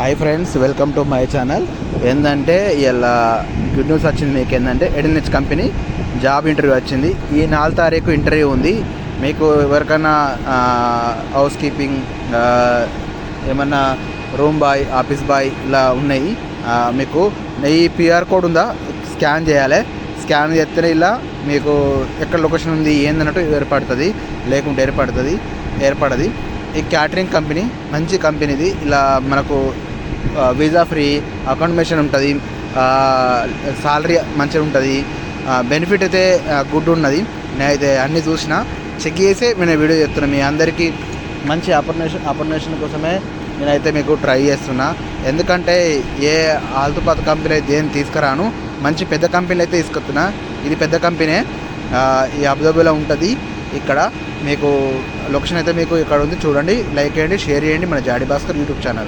Hi friends welcome to my channel ఏంటంటే ఇలా good news వచ్చింది మీకు ఏంటంటే ఎడినెచ్ కంపెనీ జాబ్ ఇంటర్వ్యూ వచ్చింది. ఈ నాలుగు తారీఖు ఇంటర్వ్యూ ఉంది. మీకు ఎవరికైనా హౌస్ కీపింగ్ ఏమన్నా రూమ్ బాయ్ ఆఫీస్ బాయ్ ఇలా ఉన్నాయి మీకు ఈ పిఆర్ కోడ్ ఉందా? స్కాన్ చేయాలి. స్కాన్ చేస్తేనే ఇలా మీకు ఎక్కడ లొకేషన్ ఉంది ఏందన్నట్టు ఏర్పడుతుంది. లేకుంటే ఏర్పడుతుంది ఏర్పడది. ఈ క్యాటరింగ్ కంపెనీ మంచి కంపెనీది. ఇలా మనకు వీసా ఫ్రీ అకామిడేషన్ ఉంటుంది సాలరీ మంచిగా ఉంటుంది బెనిఫిట్ అయితే గుడ్ ఉన్నది. నేనైతే అన్నీ చూసిన చెక్ చేసే నేను వీడియో చేస్తున్నాను మీ అందరికీ మంచి అపర్నేషన్ అపర్నేషన్ కోసమే నేనైతే మీకు ట్రై చేస్తున్నా. ఎందుకంటే ఏ ఆల్తుపాత కంపెనీ అయితే ఏం తీసుకురాను మంచి పెద్ద కంపెనీలు అయితే తీసుకొస్తున్నా. ఇది పెద్ద కంపెనీ ఈ అబుదాబీలో ఉంటుంది ఇక్కడ. మీకు లొకేషన్ అయితే మీకు ఇక్కడ ఉంది. చూడండి లైక్ చేయండి షేర్ చేయండి మన జాడీ భాస్కర్ యూట్యూబ్ ఛానల్.